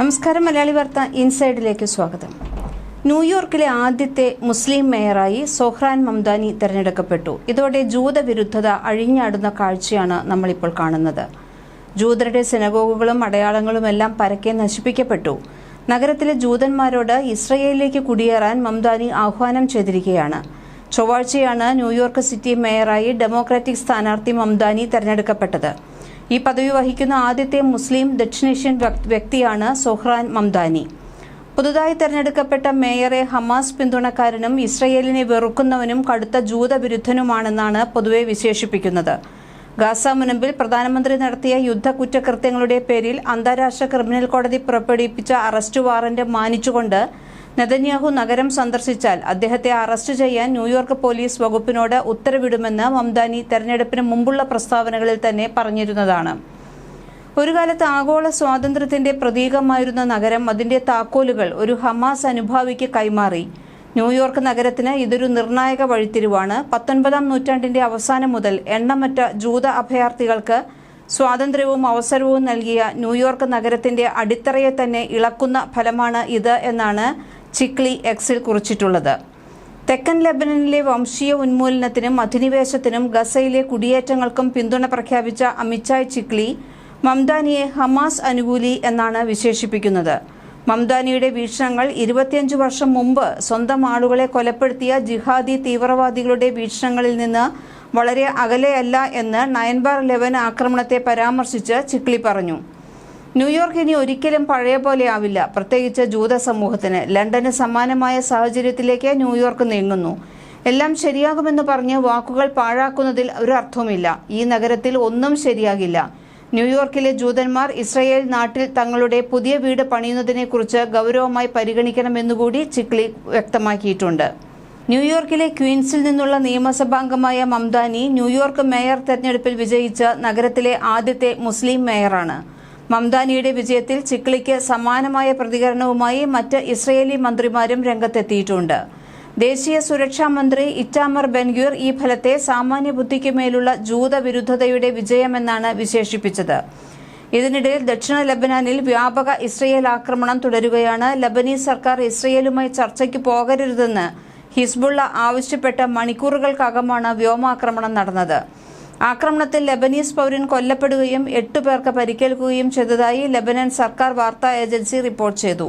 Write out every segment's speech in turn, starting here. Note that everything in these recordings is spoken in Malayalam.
നമസ്കാരം മലയാളി വാർത്ത ഇൻസൈഡിലേക്ക് സ്വാഗതം. ന്യൂയോർക്കിലെ ആദ്യത്തെ മുസ്ലിം മേയറായി സൊഹ്റാൻ മംദാനി തെരഞ്ഞെടുക്കപ്പെട്ടു. ഇതോടെ ജൂതവിരുദ്ധത അഴിഞ്ഞാടുന്ന കാഴ്ചയാണ് നമ്മളിപ്പോൾ കാണുന്നത്. ജൂതരുടെ സിനഗോഗുകളും അടയാളങ്ങളും എല്ലാം പരക്കെ നശിപ്പിക്കപ്പെട്ടു. നഗരത്തിലെ ജൂതന്മാരോട് ഇസ്രയേലിലേക്ക് കുടിയേറാൻ മംദാനി ആഹ്വാനം ചെയ്തിരിക്കുകയാണ്. ചൊവ്വാഴ്ചയാണ് ന്യൂയോർക്ക് സിറ്റി മേയറായി ഡെമോക്രാറ്റിക് സ്ഥാനാർത്ഥി മംദാനി തെരഞ്ഞെടുക്കപ്പെട്ടത്. ഈ പദവി വഹിക്കുന്ന ആദ്യത്തെ മുസ്ലിം ദക്ഷിണേഷ്യൻ വ്യക്തിയാണ് സൊഹ്റാൻ മംദാനി. പുതുതായി തെരഞ്ഞെടുക്കപ്പെട്ട മേയറെ ഹമാസ് പിന്തുണക്കാരനും ഇസ്രയേലിനെ വെറുക്കുന്നവനും കടുത്ത ജൂതവിരുദ്ധനുമാണെന്നാണ് പൊതുവെ വിശേഷിപ്പിക്കുന്നത്. ഗാസ മുനമ്പിൽ പ്രധാനമന്ത്രി നടത്തിയ യുദ്ധ കുറ്റകൃത്യങ്ങളുടെ പേരിൽ അന്താരാഷ്ട്ര ക്രിമിനൽ കോടതി പുറപ്പെടുവിപ്പിച്ച അറസ്റ്റ് വാറന്റ് മാനിച്ചുകൊണ്ട് നെതന്യാഹു നഗരം സന്ദർശിച്ചാൽ അദ്ദേഹത്തെ അറസ്റ്റ് ചെയ്യാൻ ന്യൂയോർക്ക് പോലീസ് വകുപ്പിനോട് ഉത്തരവിടുമെന്ന് മംദാനി തെരഞ്ഞെടുപ്പിന് മുമ്പുള്ള പ്രസ്താവനകളിൽ തന്നെ പറഞ്ഞിരുന്നതാണ്. ഒരു കാലത്ത് ആഗോള സ്വാതന്ത്ര്യത്തിന്റെ പ്രതീകമായിരുന്ന നഗരം അതിന്റെ താക്കോലുകൾ ഒരു ഹമാസ് അനുഭാവിക്ക് കൈമാറി. ന്യൂയോർക്ക് നഗരത്തിന് ഇതൊരു നിർണായക വഴിത്തിരിവാണ്. പത്തൊൻപതാം നൂറ്റാണ്ടിന്റെ അവസാനം മുതൽ എണ്ണമറ്റ ജൂത അഭയാർത്ഥികൾക്ക് സ്വാതന്ത്ര്യവും അവസരവും നൽകിയ ന്യൂയോർക്ക് നഗരത്തിന്റെ അടിത്തറയെ തന്നെ ഇളക്കുന്ന ഫലമാണ് ഇത് എന്നാണ് ചിക്ലി എക്സിൽ കുറിച്ചിട്ടുള്ളത്. തെക്കൻ ലെബനനിലെ വംശീയ ഉന്മൂലനത്തിനും അധിനിവേശത്തിനും ഗസയിലെ കുടിയേറ്റങ്ങൾക്കും പിന്തുണ പ്രഖ്യാപിച്ച അമിത്ഷായ് ചിക്ലി മംദാനിയെ ഹമാസ് അനുകൂലി എന്നാണ് വിശേഷിപ്പിക്കുന്നത്. മംദാനിയുടെ വീക്ഷണങ്ങൾ ഇരുപത്തിയഞ്ച് വർഷം മുമ്പ് സ്വന്തം ആളുകളെ കൊലപ്പെടുത്തിയ ജിഹാദി തീവ്രവാദികളുടെ വീക്ഷണങ്ങളിൽ നിന്ന് വളരെ അകലെയല്ല എന്ന് നയൻബാർ ലെവൻ ആക്രമണത്തെ പരാമർശിച്ച് ചിക്ലി പറഞ്ഞു. ന്യൂയോർക്ക് ഇനി ഒരിക്കലും പഴയ പോലെ ആവില്ല. പ്രത്യേകിച്ച് ജൂത സമൂഹത്തിന്. ലണ്ടന് സമാനമായ സാഹചര്യത്തിലേക്ക് ന്യൂയോർക്ക് നീങ്ങുന്നു. എല്ലാം ശരിയാകുമെന്ന് പറഞ്ഞ് വാക്കുകൾ പാഴാക്കുന്നതിൽ ഒരു അർത്ഥവുമില്ല. ഈ നഗരത്തിൽ ഒന്നും ശരിയാകില്ല. ന്യൂയോർക്കിലെ ജൂതന്മാർ ഇസ്രയേൽ നാട്ടിൽ തങ്ങളുടെ പുതിയ വീട് പണിയുന്നതിനെക്കുറിച്ച് ഗൗരവമായി പരിഗണിക്കണമെന്നുകൂടി ചിക്ലി വ്യക്തമാക്കിയിട്ടുണ്ട്. ന്യൂയോർക്കിലെ ക്വീൻസിൽ നിന്നുള്ള നിയമസഭാംഗമായ മംദാനി ന്യൂയോർക്ക് മേയർ തെരഞ്ഞെടുപ്പിൽ വിജയിച്ച നഗരത്തിലെ ആദ്യത്തെ മുസ്ലിം മേയറാണ്. മംദാനിയുടെ വിജയത്തിൽ ചിക്ലിക്ക് സമാനമായ പ്രതികരണവുമായി മറ്റ് ഇസ്രയേലി മന്ത്രിമാരും രംഗത്തെത്തിയിട്ടുണ്ട്. ദേശീയ സുരക്ഷാ മന്ത്രി ഇറ്റാമർ ബെൻഗ്യൂർ ഈ ഫലത്തെ സാമാന്യ ബുദ്ധിക്ക് മേലുള്ള ജൂതവിരുദ്ധതയുടെ വിജയമെന്നാണ് വിശേഷിപ്പിച്ചത്. ഇതിനിടയിൽ ദക്ഷിണ ലബനാനിൽ വ്യാപക ഇസ്രയേൽ ആക്രമണം തുടരുകയാണ്. ലബനീസ് സർക്കാർ ഇസ്രയേലുമായി ചർച്ചയ്ക്ക് പോകരുതെന്ന് ഹിസ്ബുള്ള ആവശ്യപ്പെട്ട മണിക്കൂറുകൾക്കകമാണ് വ്യോമാക്രമണം നടന്നത്. ആക്രമണത്തിൽ ലബനീസ് പൗരൻ കൊല്ലപ്പെടുകയും എട്ടു പേർക്ക് പരിക്കേൽക്കുകയും ചെയ്തതായി ലബനൻ സർക്കാർ വാർത്താ ഏജൻസി റിപ്പോർട്ട് ചെയ്തു.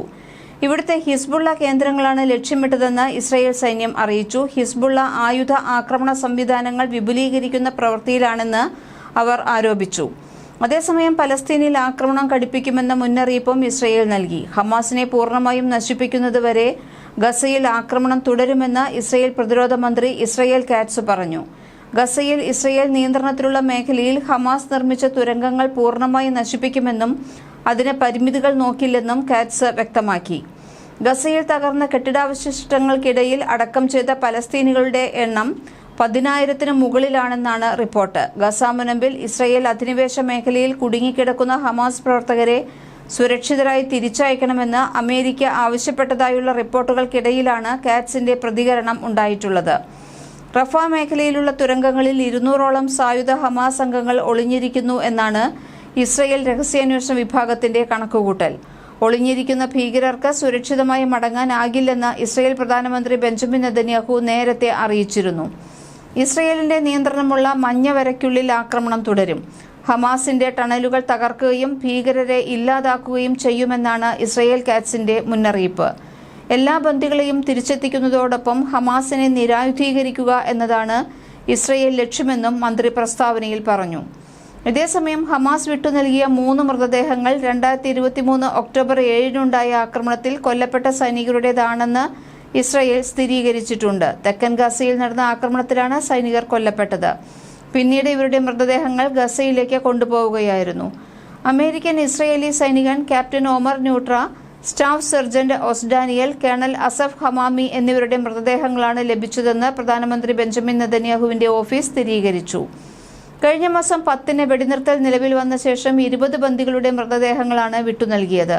ഇവിടുത്തെ ഹിസ്ബുള്ള കേന്ദ്രങ്ങളാണ് ലക്ഷ്യമിട്ടതെന്ന് ഇസ്രയേൽ സൈന്യം അറിയിച്ചു. ഹിസ്ബുള്ള ആയുധ ആക്രമണ സംവിധാനങ്ങൾ വിപുലീകരിക്കുന്ന പ്രവൃത്തിയിലാണെന്ന് അവർ ആരോപിച്ചു. അതേസമയം പലസ്തീനിൽ ആക്രമണം കടുപ്പിക്കുമെന്ന മുന്നറിയിപ്പും ഇസ്രയേൽ നൽകി. ഹമാസിനെ പൂർണമായും നശിപ്പിക്കുന്നതുവരെ ഗസയിൽ ആക്രമണം തുടരുമെന്ന് ഇസ്രയേൽ പ്രതിരോധ മന്ത്രി ഇസ്രയേൽ കാറ്റ്സ് പറഞ്ഞു. ഗസയിൽ ഇസ്രയേൽ നിയന്ത്രണത്തിലുള്ള മേഖലയിൽ ഹമാസ് നിർമ്മിച്ച തുരങ്കങ്ങൾ പൂർണമായി നശിപ്പിക്കുമെന്നും അതിന് പരിമിതികൾ നോക്കില്ലെന്നും കാറ്റ്സ് വ്യക്തമാക്കി. ഗസയിൽ തകർന്ന കെട്ടിടാവശിഷ്ടങ്ങൾക്കിടയിൽ അടക്കം ചെയ്ത പലസ്തീനികളുടെ എണ്ണം പതിനായിരത്തിന് മുകളിലാണെന്നാണ് റിപ്പോർട്ട്. ഗസ മുനമ്പിൽ ഇസ്രയേൽ അധിനിവേശ മേഖലയിൽ കുടുങ്ങിക്കിടക്കുന്ന ഹമാസ് പ്രവർത്തകരെ സുരക്ഷിതരായി തിരിച്ചയക്കണമെന്ന് അമേരിക്ക ആവശ്യപ്പെട്ടതായുള്ള റിപ്പോർട്ടുകൾക്കിടയിലാണ് കാറ്റ്സിന്റെ പ്രതികരണം ഉണ്ടായിട്ടുള്ളത്. റഫ മേഖലയിലുള്ള തുരങ്കങ്ങളിൽ ഇരുന്നൂറോളം സായുധ ഹമാസ് അംഗങ്ങൾ ഒളിഞ്ഞിരിക്കുന്നു എന്നാണ് ഇസ്രയേൽ രഹസ്യാന്വേഷണ വിഭാഗത്തിന്റെ കണക്കുകൂട്ടൽ. ഒളിഞ്ഞിരിക്കുന്ന ഭീകരർക്ക് സുരക്ഷിതമായി മടങ്ങാനാകില്ലെന്ന് ഇസ്രയേൽ പ്രധാനമന്ത്രി ബെഞ്ചമിൻ നെതന്യാഹു നേരത്തെ അറിയിച്ചിരുന്നു. ഇസ്രയേലിന്റെ നിയന്ത്രണമുള്ള മഞ്ഞ വരയ്ക്കുള്ളിൽ ആക്രമണം തുടരും. ഹമാസിന്റെ ടണലുകൾ തകർക്കുകയും ഭീകരരെ ഇല്ലാതാക്കുകയും ചെയ്യുമെന്നാണ് ഇസ്രയേൽ കാറ്റ്സിന്റെ മുന്നറിയിപ്പ്. എല്ലാ ബന്ദികളെയും തിരിച്ചെത്തിക്കുന്നതോടൊപ്പം ഹമാസിനെ നിരായുധീകരിക്കുക എന്നതാണ് ഇസ്രയേൽ ലക്ഷ്യമെന്നും മന്ത്രി പ്രസ്താവനയിൽ പറഞ്ഞു. ഇതേസമയം ഹമാസ് വിട്ടു നൽകിയ മൂന്ന് മൃതദേഹങ്ങൾ രണ്ടായിരത്തി ഇരുപത്തി മൂന്ന് ഒക്ടോബർ ഏഴിനുണ്ടായ ആക്രമണത്തിൽ കൊല്ലപ്പെട്ട സൈനികരുടേതാണെന്ന് ഇസ്രയേൽ സ്ഥിരീകരിച്ചിട്ടുണ്ട്. തെക്കൻ ഗസയിൽ നടന്ന ആക്രമണത്തിലാണ് സൈനികർ കൊല്ലപ്പെട്ടത്. പിന്നീട് ഇവരുടെ മൃതദേഹങ്ങൾ ഗസയിലേക്ക് കൊണ്ടുപോവുകയായിരുന്നു. അമേരിക്കൻ ഇസ്രയേലി സൈനികൻ captain Omer Neutra staff sergeant Oz Daniel colonel Asaf Hamami എന്നിവരുടെ മൃതദേഹങ്ങളാണ് ലഭിച്ചതെന്ന് പ്രധാനമന്ത്രി ബെഞ്ചമിൻ നെതന്യാഹുവിന്റെ ഓഫീസ് സ്ഥിരീകരിച്ചു. കഴിഞ്ഞ മാസം പത്തിന് വെടിനിർത്തൽ നിലവിൽ വന്ന ശേഷം ഇരുപത് ബന്ദികളുടെ മൃതദേഹങ്ങളാണ് വിട്ടുനൽകിയത്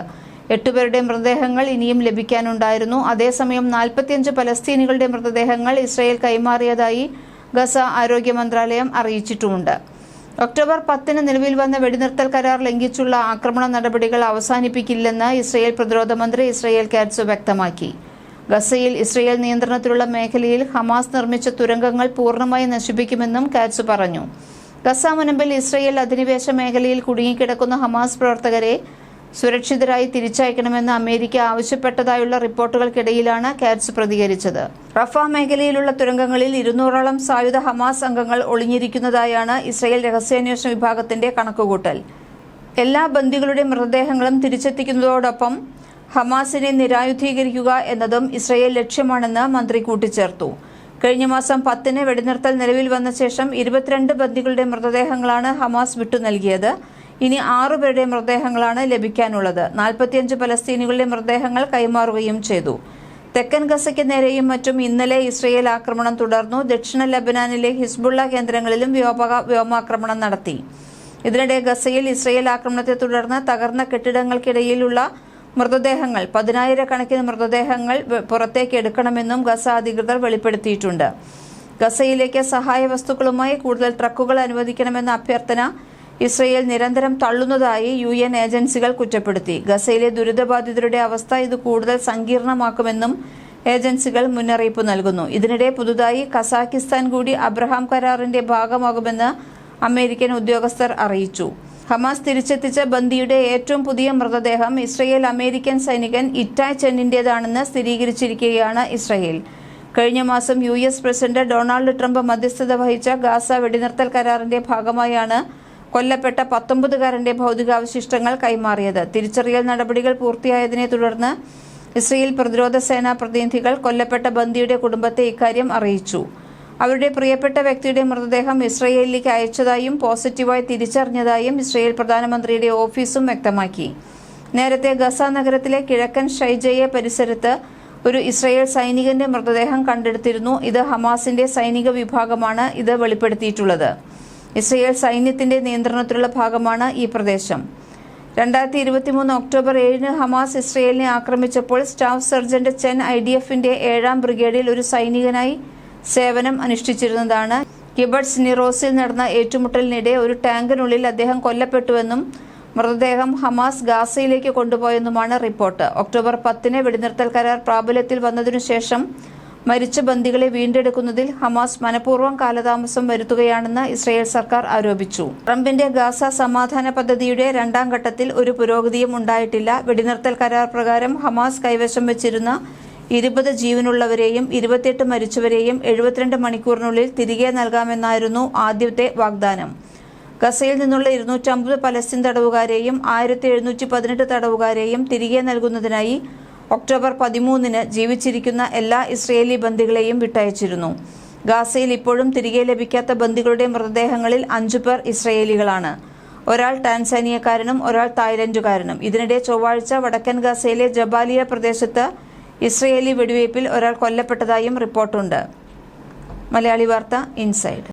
എട്ടുപേരുടെ മൃതദേഹങ്ങൾ ഇനിയും ലഭിക്കാനുണ്ടായിരുന്നു. അതേസമയം നാൽപ്പത്തിയഞ്ച് പലസ്തീനികളുടെ മൃതദേഹങ്ങൾ ഇസ്രയേൽ കൈമാറിയതായി ഗസ ആരോഗ്യ മന്ത്രാലയം അറിയിച്ചിട്ടുമുണ്ട്. ഒക്ടോബർ പത്തിന് നിലവിൽ വന്ന വെടിനിർത്തൽ കരാർ ലംഘിച്ചുള്ള ആക്രമണ നടപടികൾ അവസാനിപ്പിക്കില്ലെന്ന് ഇസ്രയേൽ പ്രതിരോധ മന്ത്രി ഇസ്രയേൽ കാറ്റ്സ് വ്യക്തമാക്കി. ഗസയിൽ ഇസ്രയേൽ നിയന്ത്രണത്തിലുള്ള മേഖലയിൽ ഹമാസ് നിർമ്മിച്ച തുരങ്കങ്ങൾ പൂർണമായി നശിപ്പിക്കുമെന്നും കാറ്റ്സ് പറഞ്ഞു. ഗസ മുനമ്പിൽ ഇസ്രയേൽ അധിനിവേശ മേഖലയിൽ കുടുങ്ങിക്കിടക്കുന്ന ഹമാസ് പ്രവർത്തകരെ സുരക്ഷിതരായി തിരിച്ചയക്കണമെന്ന് അമേരിക്ക ആവശ്യപ്പെട്ടതായുള്ള റിപ്പോർട്ടുകൾക്കിടയിലാണ് കാറ്റ്സ് പ്രതികരിച്ചത്. റഫ മേഖലയിലുള്ള തുരങ്കങ്ങളിൽ ഇരുന്നൂറോളം സായുധ ഹമാസ് അംഗങ്ങൾ ഒളിഞ്ഞിരിക്കുന്നതായാണ് ഇസ്രയേൽ രഹസ്യാന്വേഷണ വിഭാഗത്തിന്റെ കണക്കുകൂട്ടൽ. എല്ലാ ബന്ദികളുടെ മൃതദേഹങ്ങളും തിരിച്ചെത്തിക്കുന്നതോടൊപ്പം ഹമാസിനെ നിരായുധീകരിക്കുക എന്നതും ഇസ്രയേൽ ലക്ഷ്യമാണെന്ന് മന്ത്രി കൂട്ടിച്ചേർത്തു. കഴിഞ്ഞ മാസം പത്തിന് വെടിനിർത്തൽ നിലവിൽ വന്ന ശേഷം ഇരുപത്തിരണ്ട് ബന്ദികളുടെ മൃതദേഹങ്ങളാണ് ഹമാസ് വിട്ടു നൽകിയത് ഇനി ആറുപേരുടെ മൃതദേഹങ്ങളാണ് ലഭിക്കാനുള്ളത്. നാൽപ്പത്തിയഞ്ച് പലസ്തീനികളുടെ മൃതദേഹങ്ങൾ കൈമാറുകയും ചെയ്തു. തെക്കൻ ഗസയ്ക്ക് നേരെയും മറ്റും ഇന്നലെ ഇസ്രയേൽ ആക്രമണം തുടർന്നു. ദക്ഷിണ ലബനാനിലെ ഹിസ്ബുള്ള കേന്ദ്രങ്ങളിലും വ്യോപക വ്യോമാക്രമണം നടത്തി. ഇതിനിടെ ഗസയിൽ ഇസ്രയേൽ ആക്രമണത്തെ തുടർന്ന് തകർന്ന കെട്ടിടങ്ങൾക്കിടയിലുള്ള മൃതദേഹങ്ങൾ പതിനായിരക്കണക്കിന് മൃതദേഹങ്ങൾ പുറത്തേക്ക് എടുക്കണമെന്നും ഗസ അധികൃതർ വെളിപ്പെടുത്തിയിട്ടുണ്ട്. ഗസയിലേക്ക് സഹായ വസ്തുക്കളുമായി കൂടുതൽ ട്രക്കുകൾ അനുവദിക്കണമെന്ന അഭ്യർത്ഥന ഇസ്രയേൽ നിരന്തരം തള്ളുന്നതായി യു എൻ ഏജൻസികൾ കുറ്റപ്പെടുത്തി. ഗസയിലെ ദുരിതബാധിതരുടെ അവസ്ഥ ഇത് കൂടുതൽ സങ്കീർണമാക്കുമെന്നും ഏജൻസികൾ മുന്നറിയിപ്പ് നൽകുന്നു. ഇതിനിടെ പുതുതായി കസാക്കിസ്ഥാൻ കൂടി അബ്രഹാം കരാറിന്റെ ഭാഗമാകുമെന്ന് അമേരിക്കൻ ഉദ്യോഗസ്ഥർ അറിയിച്ചു. ഹമാസ് തിരിച്ചെത്തിച്ച ബന്ദിയുടെ ഏറ്റവും പുതിയ മൃതദേഹം ഇസ്രയേൽ അമേരിക്കൻ സൈനികൻ ഇറ്റായ് ചെന്നിന്റേതാണെന്ന് സ്ഥിരീകരിച്ചിരിക്കുകയാണ് ഇസ്രയേൽ. കഴിഞ്ഞ മാസം U S president Donald Trump മധ്യസ്ഥത വഹിച്ച ഗാസ വെടിനിർത്തൽ കരാറിന്റെ ഭാഗമായാണ് കൊല്ലപ്പെട്ട പത്തൊമ്പതുകാരന്റെ ഭൗതികാവശിഷ്ടങ്ങൾ കൈമാറിയത്. തിരിച്ചറിയൽ നടപടികൾ പൂർത്തിയായതിനെ തുടർന്ന് ഇസ്രയേൽ പ്രതിരോധ സേനാ പ്രതിനിധികൾ കൊല്ലപ്പെട്ട ബന്ദിയുടെ കുടുംബത്തെ ഇക്കാര്യം അറിയിച്ചു. അവരുടെ പ്രിയപ്പെട്ട വ്യക്തിയുടെ മൃതദേഹം ഇസ്രയേലിലേക്ക് അയച്ചതായും പോസിറ്റീവായി തിരിച്ചറിഞ്ഞതായും ഇസ്രയേൽ പ്രധാനമന്ത്രിയുടെ ഓഫീസും വ്യക്തമാക്കി. നേരത്തെ ഗസ നഗരത്തിലെ കിഴക്കൻ ഷൈജയെ പരിസരത്ത് ഒരു ഇസ്രയേൽ സൈനികന്റെ മൃതദേഹം കണ്ടെടുത്തിരുന്നു. ഇത് ഹമാസിന്റെ സൈനിക വിഭാഗമാണ് ഇത് വെളിപ്പെടുത്തിയിട്ടുള്ളത്. ഇസ്രയേൽ സൈന്യത്തിന്റെ നിയന്ത്രണത്തിലുള്ള ഭാഗമാണ് ഈ പ്രദേശം. രണ്ടായിരത്തി ഇരുപത്തിമൂന്ന് ഒക്ടോബർ ഏഴിന് ഹമാസ് ഇസ്രയേലിനെ ആക്രമിച്ചപ്പോൾ staff sergeant Chen I D എഫിന്റെ ഏഴാം ബ്രിഗേഡിൽ ഒരു സൈനികനായി സേവനം അനുഷ്ഠിച്ചിരുന്നതാണ്. കിബഡ്സ് നിറോസിൽ നടന്ന ഏറ്റുമുട്ടലിനിടെ ഒരു ടാങ്കിനുള്ളിൽ അദ്ദേഹം കൊല്ലപ്പെട്ടുവെന്നും മൃതദേഹം ഹമാസ് ഗാസയിലേക്ക് കൊണ്ടുപോയെന്നുമാണ് റിപ്പോർട്ട്. ഒക്ടോബർ പത്തിന് വെടിനിർത്തൽ കരാർ പ്രാബല്യത്തിൽ വന്നതിനു ശേഷം മരിച്ച ബന്ദികളെ വീണ്ടെടുക്കുന്നതിൽ ഹമാസ് മനഃപൂർവം കാലതാമസം വരുത്തുകയാണെന്ന് ഇസ്രയേൽ സർക്കാർ ആരോപിച്ചു. ട്രംപിന്റെ ഗാസ സമാധാന പദ്ധതിയുടെ രണ്ടാം ഘട്ടത്തിൽ ഒരു പുരോഗതിയും ഉണ്ടായിട്ടില്ല. വെടിനിർത്തൽ കരാർ പ്രകാരം ഹമാസ് കൈവശം വെച്ചിരുന്ന ഇരുപത് ജീവനുള്ളവരെയും ഇരുപത്തിയെട്ട് മരിച്ചവരെയും എഴുപത്തിരണ്ട് മണിക്കൂറിനുള്ളിൽ തിരികെ നൽകാമെന്നായിരുന്നു ആദ്യത്തെ വാഗ്ദാനം. ഗസയിൽ നിന്നുള്ള ഇരുന്നൂറ്റമ്പത് പലസ്തീൻ തടവുകാരെയും ആയിരത്തി എഴുന്നൂറ്റി പതിനെട്ട് തടവുകാരെയും തിരികെ നൽകുന്നതിനായി ഒക്ടോബർ പതിമൂന്നിന് ജീവിച്ചിരിക്കുന്ന എല്ലാ ഇസ്രയേലി ബന്ദികളെയും വിട്ടയച്ചിരുന്നു. ഗാസയിൽ ഇപ്പോഴും തിരികെ ലഭിക്കാത്ത ബന്ദികളുടെ മൃതദേഹങ്ങളിൽ അഞ്ചു പേർ ഇസ്രയേലികളാണ്. ഒരാൾ ടാൻസാനിയക്കാരനും ഒരാൾ തായ്ലൻഡുകാരനും. ഇതിനിടെ ചൊവ്വാഴ്ച വടക്കൻ ഗാസയിലെ ജബാലിയ പ്രദേശത്ത് ഇസ്രയേലി വെടിവയ്പിൽ ഒരാൾ കൊല്ലപ്പെട്ടതായും റിപ്പോർട്ടുണ്ട്. മലയാളി വാർത്ത ഇൻസൈഡ്.